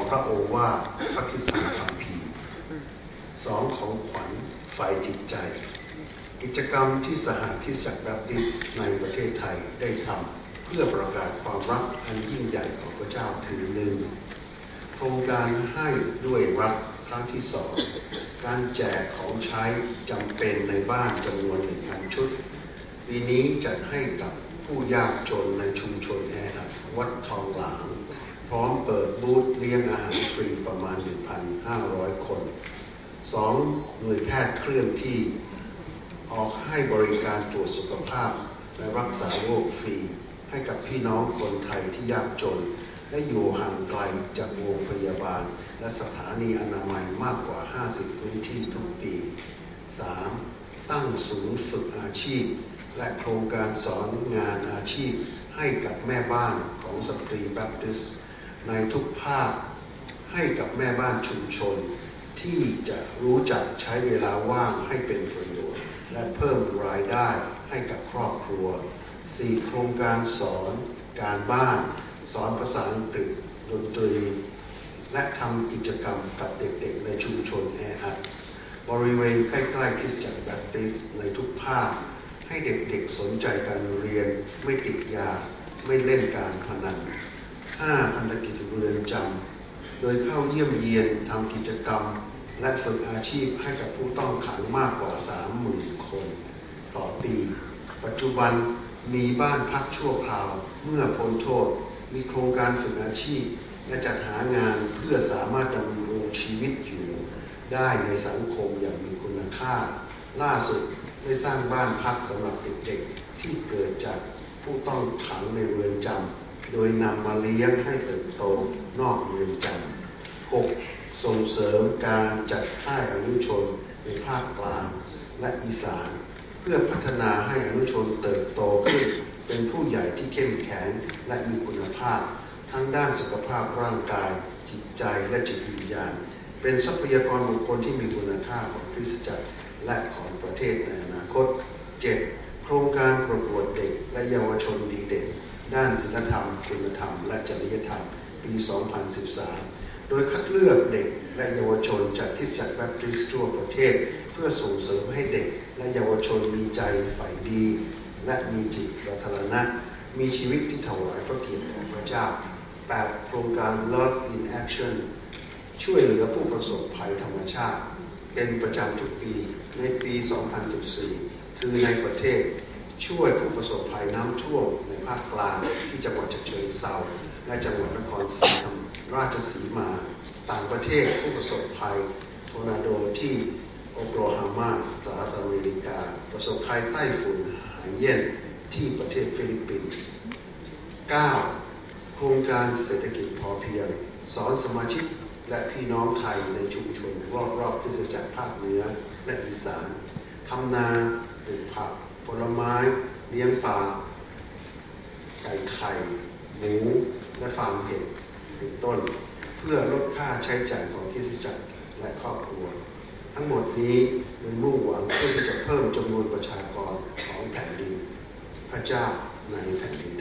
ของพระโอวาทพระคิสตคัมภีสองของขวัญฝ่ายจิตใจ กิจกรรมที่สหคิสจักรแบปติสต์ในประเทศไทยได้ทำเพื่อประกาศความรักอันยิ่งใหญ่ของพระเจ้าคือหนึ่งโครงการให้ด้วยรักครั้งที่สองการแจกของใช้จำเป็นในบ้านจำนวนหนึ่งพันชุดปีนี้จัดให้กับผู้ยากจนในชุมชนแออัดวัดทองหลาง พร้อมเปิดบูธเลี้ยงอาหารฟรีประมาณ 1,500 คน 2. หน่วยแพทย์เคลื่อนที่ออกให้บริการตรวจสุขภาพ และรักษาโรคฟรี ให้กับพี่น้องคนไทยที่ยากจน และอยู่ห่างไกลจากโรงพยาบาล และสถานีอนามัยมากกว่า 50 พื้นที่ทุกปี 3. ตั้งศูนย์ฝึกอาชีพ และโครงการสอนงานอาชีพให้กับแม่บ้านของสตรีแบปติสต์ ในทุกภาคให้กับแม่บ้านชุมชน ที่จะรู้จักใช้เวลาว่างให้เป็นประโยชน์ และเพิ่มรายได้ให้กับครอบครัว 4. โครงการสอนการบ้าน สอนภาษาอังกฤษดนตรี และทำกิจกรรมกับเด็กๆ ในชุมชนแออัดบริเวณใกล้ๆคริสตจักรแบปติสในทุกภาค ให้เด็กๆสนใจการเรียนไม่ติดยา ไม่เล่นการพนัน 5. พันธกิจเรือนจำโดยเข้าเยี่ยมเยียนทำกิจกรรม และฝึกอาชีพให้กับผู้ต้องขังมากกว่า 30,000 คน ต่อปี ปัจจุบันมีบ้านพักชั่วคราว เมื่อพ้นโทษ มีโครงการฝึกอาชีพ และจัดหางานเพื่อสามารถดำรงชีวิตอยู่ ได้ในสังคมอย่างมีคุณค่า ล่าสุดได้สร้างบ้านพักสำหรับเด็กๆที่เกิดจากผู้ต้องขังในเรือนจำ โดยนำมาเลี้ยงให้เติบโตนอกเรือนจำ 6. ส่งเสริมการจัดค่ายอนุชนในภาคกลางและอีสาน เพื่อพัฒนาให้อนุชนเติบโตขึ้น เป็นผู้ใหญ่ที่เข้มแข็งและมีคุณภาพ ทั้งด้านสุขภาพร่างกาย จิตใจและจิตวิญญาณ เป็นทรัพยากรบุคคลที่มีคุณค่าของคริสตจักรและของประเทศในอนาคต 7. โครงการประกวดเด็กและเยาวชนดีเด่น ด้านศีลธรรม คุณธรรม และจริยธรรม ปี 2013 โดยคัดเลือกเด็กและเยาวชนจากคริสจักรแบปติสต์ทั่วประเทศ เพื่อส่งเสริมให้เด็กและเยาวชนมีใจใฝ่ดี และมีจิตสาธารณะ มีชีวิตที่ถวายพระเกียรติแด่พระเจ้า 8. โครงการ Love in Action ช่วยเหลือผู้ประสบภัยธรรมชาติ เป็นประจำทุกปีในปี 2014 คือในประเทศ ช่วยผู้ประสบภัยน้ำท่วมในภาคกลางที่จังหวัดฉะเชิงเทราและจังหวัดนครศรีธรรมราชสีมา ต่างประเทศผู้ประสบภัยทอร์นาโดที่โอโคลฮามาสหรัฐอเมริกา ประสบภัยใต้ฝุ่นหายเย็นที่ประเทศฟิลิปปินส์ 9. โครงการเศรษฐกิจพอเพียง สอนสมาชิกและพี่น้องไทยในชุมชนรอบๆคริสตจักรภาคเหนือและอีสานทำนาปลูกผัก ลไม้เลี้ยงปลาไก่ไข่หมูและฟาร์มเห็ดเป็นต้น เพื่อลดค่าใช้จ่ายของคริสตจักรและครอบครัว ทั้งหมดนี้โดยมุ่งหวังเพื่อที่จะเพิ่มจำนวนประชากรของแผ่นดิน พระเจ้าในแผ่นดิน